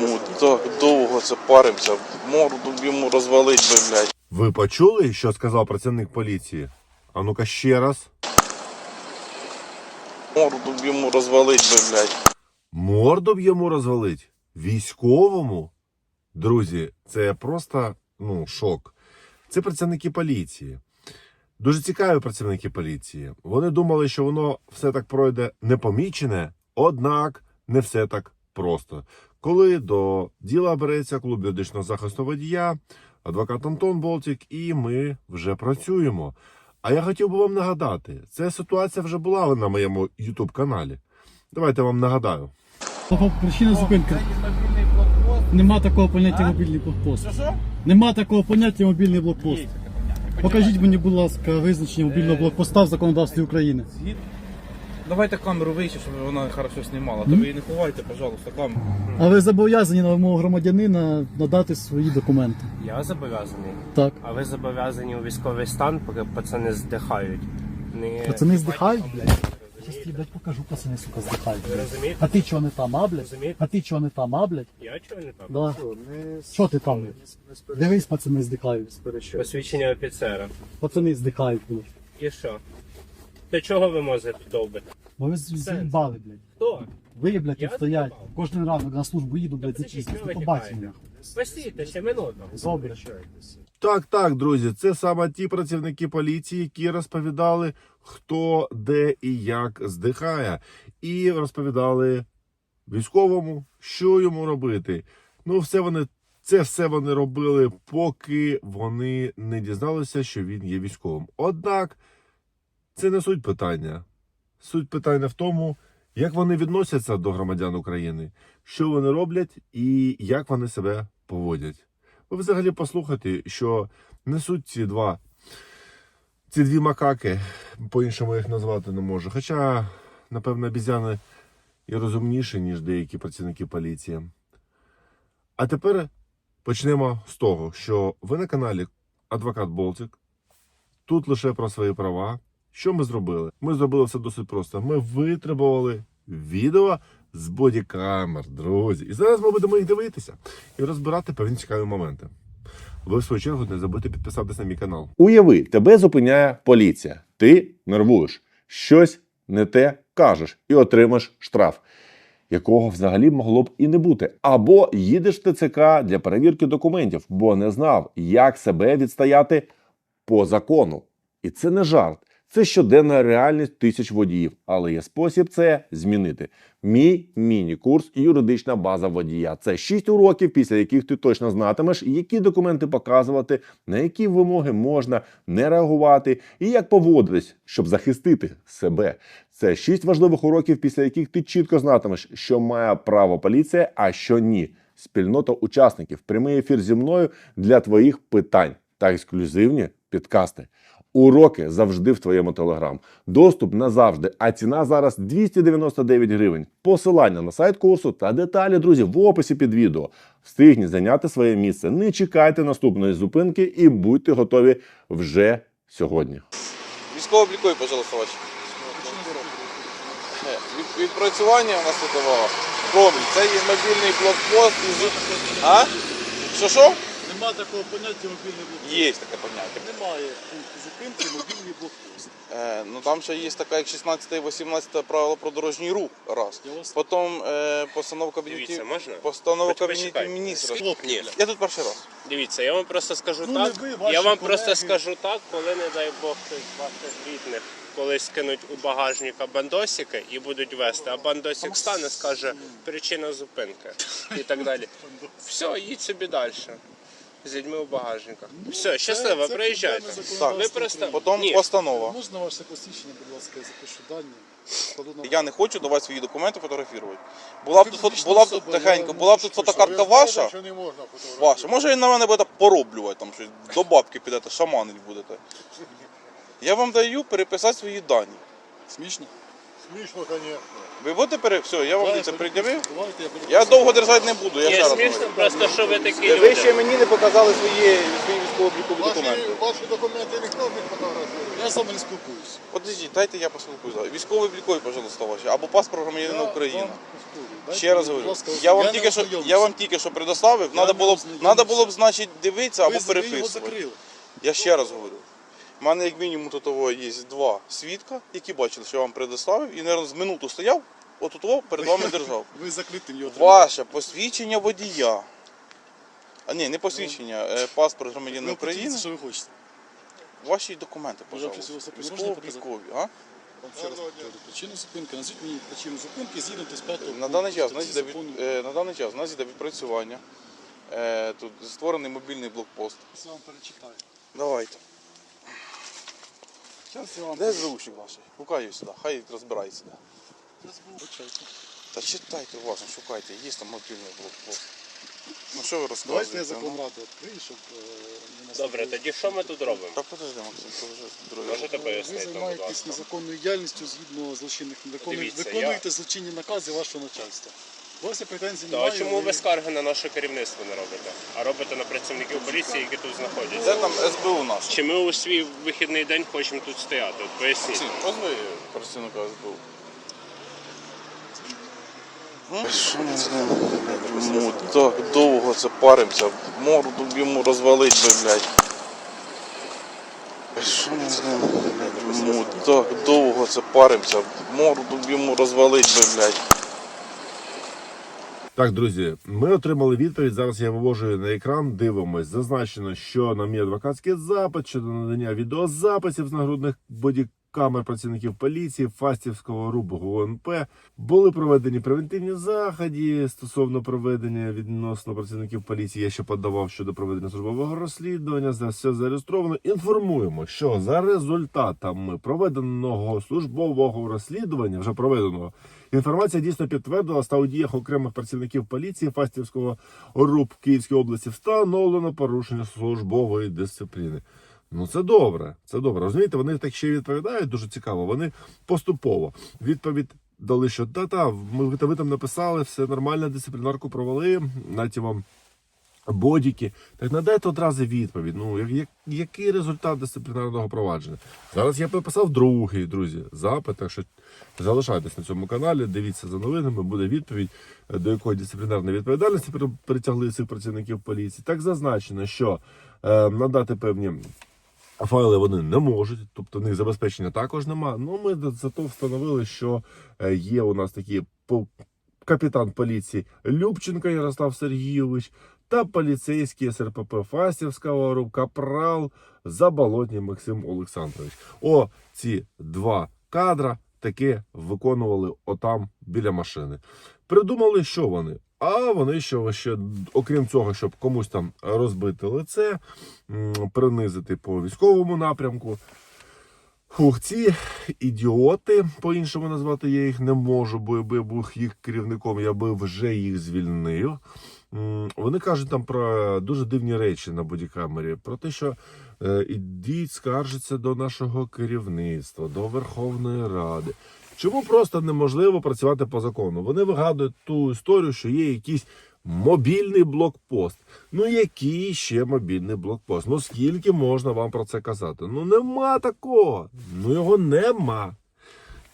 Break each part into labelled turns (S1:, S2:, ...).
S1: Ну, так довго це паримося. Морду йому розвалить би, блядь.
S2: Ви почули, що сказав працівник поліції? А ну-ка ще раз.
S1: Морду б йому розвалить би, блядь.
S2: Морду б йому розвалить? Військовому? Друзі, це просто ну, шок. Це працівники поліції. Дуже цікаві працівники поліції. Вони думали, що воно все так пройде непомічене, однак не все так просто. Коли до діла береться клуб юридичного захисту водія, адвокат Антон Болтік, і ми вже працюємо. А я хотів би вам нагадати, ця ситуація вже була на моєму YouTube каналі. Давайте вам нагадаю.
S3: Причина зупинки. Нема такого поняття мобільний блокпост. Нема такого поняття мобільний блокпост. Покажіть мені, будь ласка, визначення мобільного блокпоста в законодавстві України.
S4: Давайте камеру вище, щоб вона хорошо знімала. То ви її не ховайте, пожалуйста, камеру.
S3: А ви зобов'язані на вимогу громадянина надати свої документи.
S5: Я зобов'язаний.
S3: Так.
S5: А ви зобов'язані у військовий стан, поки пацани здихають. Не...
S3: Пацани здихають, блядь? Щас я, блядь, покажу, пацани, сука, здихають,
S5: Ви
S3: блядь.
S5: розумієте?
S3: А ти чого не там, а, блядь?
S5: Розумієте?
S3: А ти чого не там, а, блядь?
S5: Я чого не так?
S3: Да. Що ти там? блядь? Дивись, пацани здихають.
S5: Посвідчення офіцера.
S3: Пацани здихають, блядь.
S5: І що? Для чого ви мозги тут довбите?
S3: Бо ви з'їбали, блядь.
S5: Хто?
S3: Ви, блядь,
S5: Я
S3: тут стоять.
S5: з'їбав.
S3: Кожен ранок на службу їду, блядь,
S5: Та
S3: зачистити.
S5: чого ви
S3: Побачимо. нахуй.
S5: Ще минуту.
S3: Добре.
S2: Так, так, друзі, це саме ті працівники поліції, які розповідали, хто де і як здихає, і розповідали військовому, що йому робити. Ну, все вони, це все вони робили, поки вони не дізналися, що він є військовим. Однак це не суть питання. Суть питання в тому, як вони відносяться до громадян України, що вони роблять і як вони себе поводять. Ви взагалі послухайте, що несуть ці два. Ці дві макаки, по-іншому їх назвати не можу. Хоча, напевно, обізяни і розумніші, ніж деякі працівники поліції. А тепер почнемо з того, що ви на каналі Адвокат Болтик. Тут лише про свої права. Що ми зробили? Ми зробили все досить просто. Ми витребували відео з бодікамер, друзі. І зараз ми будемо їх дивитися і розбирати певні цікаві моменти. Ви, в свою чергу, не забудьте підписатися на мій канал.
S6: Уяви, тебе зупиняє поліція. Ти нервуєш, щось не те кажеш і отримаєш штраф, якого взагалі могло б і не бути. Або їдеш в ТЦК для перевірки документів, бо не знав, як себе відстояти по закону. І це не жарт. Це щоденна реальність тисяч водіїв, але є спосіб це змінити. Мій міні-курс юридична база водія. Це 6 уроків, після яких ти точно знатимеш, які документи показувати, на які вимоги можна не реагувати, і як поводитись, щоб захистити себе. Це 6 важливих уроків, після яких ти чітко знатимеш, що має право поліція, а що ні. Спільнота учасників, прямий ефір зі мною для твоїх питань та ексклюзивні підкасти. Уроки завжди в твоєму телеграм. Доступ назавжди, а ціна зараз 299 гривень. Посилання на сайт курсу та деталі, друзі, в описі під відео. Встигніть зайняти своє місце. Не чекайте наступної зупинки і будьте готові вже сьогодні.
S1: Військово облікуй, пожалуйста, ваші. Е, Відпрацювання у нас тут. Промінь. Це є мобільний блокпост. А? Що що?
S3: Нема такого поняття мобільний блокпост.
S1: Є таке поняття.
S3: Немає пункту зупинки мобільний блокпост.
S1: Е, ну там ще є така, як 16 і 18 правило про дорожній рух. Раз.
S3: Я вас-
S1: Потім е, постанова кабінетів.
S5: Можна?
S1: Постанова
S5: Поч-
S1: кабінетів
S5: почекайте.
S1: міністрів.
S5: Ні.
S1: Я тут перший раз.
S5: Дивіться, я вам просто скажу
S3: Ну, не
S5: так.
S3: ви, ваші
S5: я вам
S3: колеги.
S5: просто скажу так, коли, не дай Бог, хтось з ваших рідних колись кинуть у багажника бандосики і будуть вести, а бандосик стане, скаже причина зупинки і так далі. Все, їдь собі далі. З людьми у багажниках. Все, щасливо, приїжджайте.
S1: Так,
S5: Ви просто
S1: Потім
S5: Ні.
S1: постанова.
S3: Можна ваше посвідчення, будь ласка, я запишу дані. На-
S1: Я не хочу давати свої документи фотографувати. Була б тут фото- була б тут тихенько, була б тут фотокартка ваша. Ваша. Може ви на мене будете пороблювати там щось, до бабки підете, шаманить будете. Я вам даю переписати свої дані.
S3: Смішно?
S7: Смішно, звісно.
S1: Ви будете пере... Все, я вам це пред'явив.
S3: Я
S1: довго держати не буду, я ще раз
S5: смішно
S1: говорю.
S5: просто, що ви такі
S1: Ви ще
S5: люди.
S1: мені не показали свої, свої військово-облікові
S7: Ваші,
S1: документи.
S7: ваші документи ніхто не фотографує.
S3: Я з вами не спілкуюсь.
S1: Подождіть, дайте я поспілкуюся. Військово-облікові, пожалуйста, ваші. Або паспорт громадянина України.
S3: Дайте
S1: Ще раз говорю, я вам тільки що я вам тільки що предоставив. Надо було б надо було б значить дивитися або
S3: Ви- ви його
S1: переписувати.
S3: закрили.
S1: Я ще раз говорю. У мене як мінімум тут того є два свідка, які бачили, що я вам предоставив, і наверное, з минуту стояв, отут того перед вами держав.
S3: Ви закритим його тримали.
S1: Ваше посвідчення водія. А ні, не посвідчення, е, паспорт громадянина
S3: определіться,
S1: України.
S3: що ви хочете.
S1: Ваші документи,
S3: Може,
S1: пожалуйста.
S3: щось у можна
S1: Військово-військові, а?
S3: Вам ще раз повторю. Причину зупинки. Назвіть мені причину зупинки згідно 35
S1: На даний час у нас йде від, е, на даний час у нас йде відпрацювання. Е, Тут створений мобільний блокпост.
S3: Я вам перечитаю.
S1: Давайте.
S3: Я
S1: Де звучник ваш? Шукаю сюди, хай розбирається.
S3: Почайте.
S1: Та читайте уважно, шукайте, є там мобільний блокпост. Ну що ви
S3: Давайте
S1: розказуєте?
S3: я
S1: ну?
S3: закон ради відкрию, щоб е, не.
S5: Добре, тоді що ми тут робимо?
S1: Та подожди, Максим, це вже друге.
S5: Можете
S3: Ви
S5: пояснити, будь
S3: займаєтесь
S5: ласка?
S3: незаконною діяльністю згідно злочинних виконуєте,
S5: Дивіться,
S3: виконуєте злочинні накази вашого начальства. У вас є претензії
S5: Та, а чому
S3: ви-
S5: скарги на наше керівництво не робите? А робите на працівників поліції, які тут
S1: Це
S5: знаходяться?
S1: там СБУ наш.
S5: Чи ми у свій вихідний день хочемо тут стояти? От поясніть.
S1: Позви працівника СБУ. Що ми з ним так довго це паримося, морду б йому розвалить би, блядь. Що ми з ним так довго це паримося, морду б йому розвалить би, блядь.
S2: Так, друзі, ми отримали відповідь. Зараз я вивожу на екран. Дивимось. Зазначено, що на мій адвокатський запит щодо надання відеозаписів з нагрудних бодікамер працівників поліції Фастівського РУБ ГУНП були проведені превентивні заходи стосовно проведення відносно працівників поліції. Я ще подавав щодо проведення службового розслідування. За все зареєстровано. Інформуємо, що за результатами проведеного службового розслідування, вже проведеного. Інформація дійсно підтвердилась та у діях окремих працівників поліції Фастівського РУП Київської області встановлено порушення службової дисципліни. Ну це добре, це добре. Розумієте, вони так ще й відповідають дуже цікаво. Вони поступово відповідь дали, що та-та, ми ви там написали, все нормально, дисциплінарку провели, наті вам бодіки. Так надайте одразу відповідь. Ну, як, як, який результат дисциплінарного провадження? Зараз я написав другий, друзі, запит, так що залишайтесь на цьому каналі, дивіться за новинами, буде відповідь, е, до якої дисциплінарної відповідальності при- притягли цих працівників поліції. Так зазначено, що е, надати певні. Файли вони не можуть, тобто в них забезпечення також нема. Ну ми зато встановили, що е, є у нас такі капітан поліції Любченко Ярослав Сергійович та поліцейський СРПП Фастівського РУ капрал Заболотній Максим Олександрович. О, ці два кадра таки виконували отам біля машини. Придумали, що вони. А вони що ще, окрім цього, щоб комусь там розбити лице, принизити по військовому напрямку. Фух, ці ідіоти, по-іншому назвати я їх не можу, бо якби я був їх керівником, я би вже їх звільнив. Вони кажуть там про дуже дивні речі на бодікамері, про те, що е, ідіть, скаржиться до нашого керівництва, до Верховної Ради. Чому просто неможливо працювати по закону? Вони вигадують ту історію, що є якийсь мобільний блокпост. Ну який ще мобільний блокпост? Ну скільки можна вам про це казати? Ну нема такого. Ну його нема.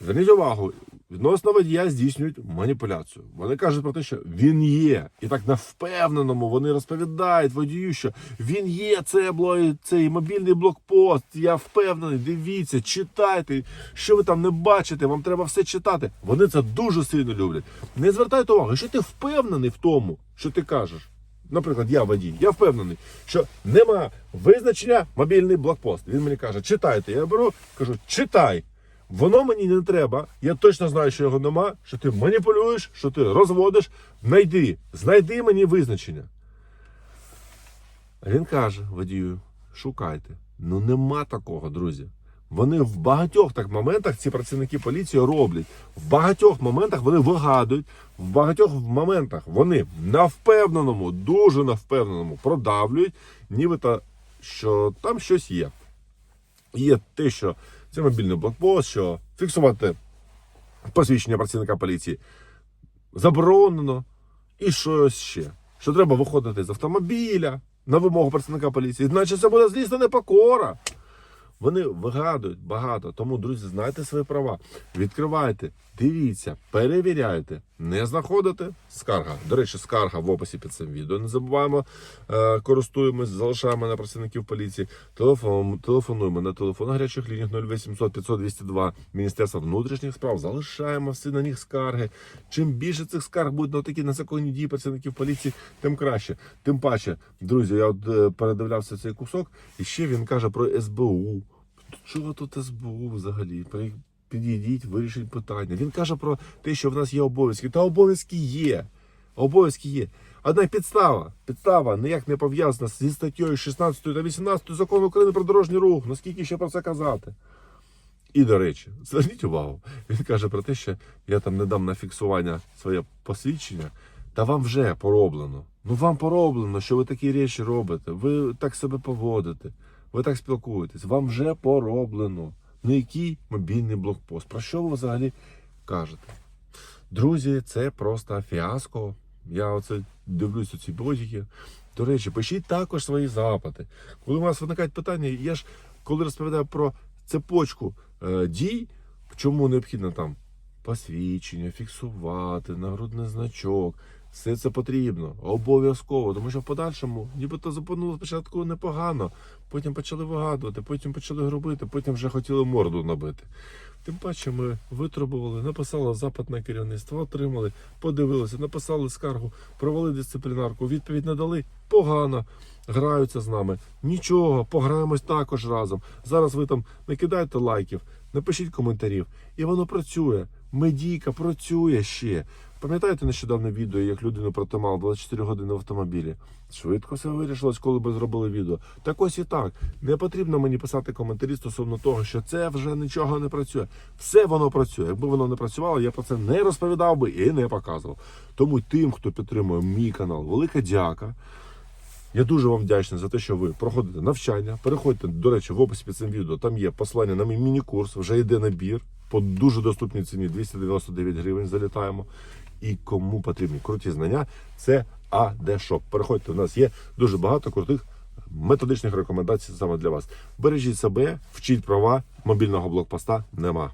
S2: Зверніть увагу, відносно водія здійснюють маніпуляцію. Вони кажуть про те, що він є. І так на впевненому вони розповідають водію, що він є, це цей мобільний блокпост. Я впевнений, дивіться, читайте. Що ви там не бачите, вам треба все читати. Вони це дуже сильно люблять. Не звертайте увагу, що ти впевнений в тому, що ти кажеш. Наприклад, я водій, я впевнений, що нема визначення мобільний блокпост. Він мені каже, читайте. Я беру, кажу, читай. Воно мені не треба. Я точно знаю, що його нема, що ти маніпулюєш, що ти розводиш. Знайди, знайди мені визначення. Він каже водію: шукайте. Ну нема такого, друзі. Вони в багатьох так моментах, ці працівники поліції роблять. В багатьох моментах вони вигадують, в багатьох моментах вони на впевненому, дуже на впевненому продавлюють, нібито що там щось є. Є те, що це мобільний блокпост, що фіксувати посвідчення працівника поліції заборонено. І щось ще. Що треба виходити з автомобіля на вимогу працівника поліції. Значить, це буде злісна непокора. Вони вигадують багато. Тому, друзі, знайте свої права. Відкривайте, дивіться, перевіряйте, не знаходите скарга. До речі, скарга в описі під цим відео. Не забуваємо, е, користуємось, залишаємо на працівників поліції. Телефон, телефонуємо на телефон гарячих ліній 0800 500 202 Міністерства внутрішніх справ. Залишаємо всі на них скарги. Чим більше цих скарг буде на такі незаконні дії працівників поліції, тим краще. Тим паче, друзі, я от е, передивлявся цей кусок, і ще він каже про СБУ. Чого тут СБУ взагалі? Підійдіть, вирішіть питання. Він каже про те, що в нас є обов'язки. Та обов'язки є. Обов'язки є. Одна підстава. Підстава ніяк не пов'язана зі статтею 16 та 18 закону України про дорожній рух. Наскільки ще про це казати? І до речі, зверніть увагу, він каже про те, що я там не дам на фіксування своє посвідчення, та вам вже пороблено. Ну вам пороблено, що ви такі речі робите, ви так себе поводите, ви так спілкуєтесь, вам вже пороблено. На який мобільний блокпост? Про що ви взагалі кажете? Друзі, це просто фіаско. Я оце дивлюся ці бодіки. До речі, пишіть також свої запити. Коли у вас виникають питання, я ж коли розповідаю про цепочку е, дій, чому необхідно там посвідчення, фіксувати, нагрудний значок. Все це потрібно, обов'язково, тому що в подальшому нібито запануло спочатку непогано, потім почали вигадувати, потім почали робити, потім вже хотіли морду набити. Тим паче ми витребували, написали запит на керівництво, отримали, подивилися, написали скаргу, провели дисциплінарку, відповідь не дали. Погано. Граються з нами. Нічого, пограємось також разом. Зараз ви там накидайте лайків, напишіть коментарів. І воно працює. Медійка працює ще. Пам'ятаєте нещодавне відео, як людину протимав 24 години в автомобілі? Швидко все вирішилось, коли би зробили відео. Так ось і так. Не потрібно мені писати коментарі стосовно того, що це вже нічого не працює. Все воно працює. Якби воно не працювало, я про це не розповідав би і не показував. Тому тим, хто підтримує мій канал, велика дяка. Я дуже вам вдячний за те, що ви проходите навчання. Переходьте, до речі, в описі під цим відео. Там є послання на мій міні-курс, вже йде набір по дуже доступній ціні 299 гривень. Залітаємо. І кому потрібні круті знання, це АД-шоп. Переходьте, у нас є дуже багато крутих методичних рекомендацій саме для вас. Бережіть себе, вчіть права, мобільного блокпоста нема.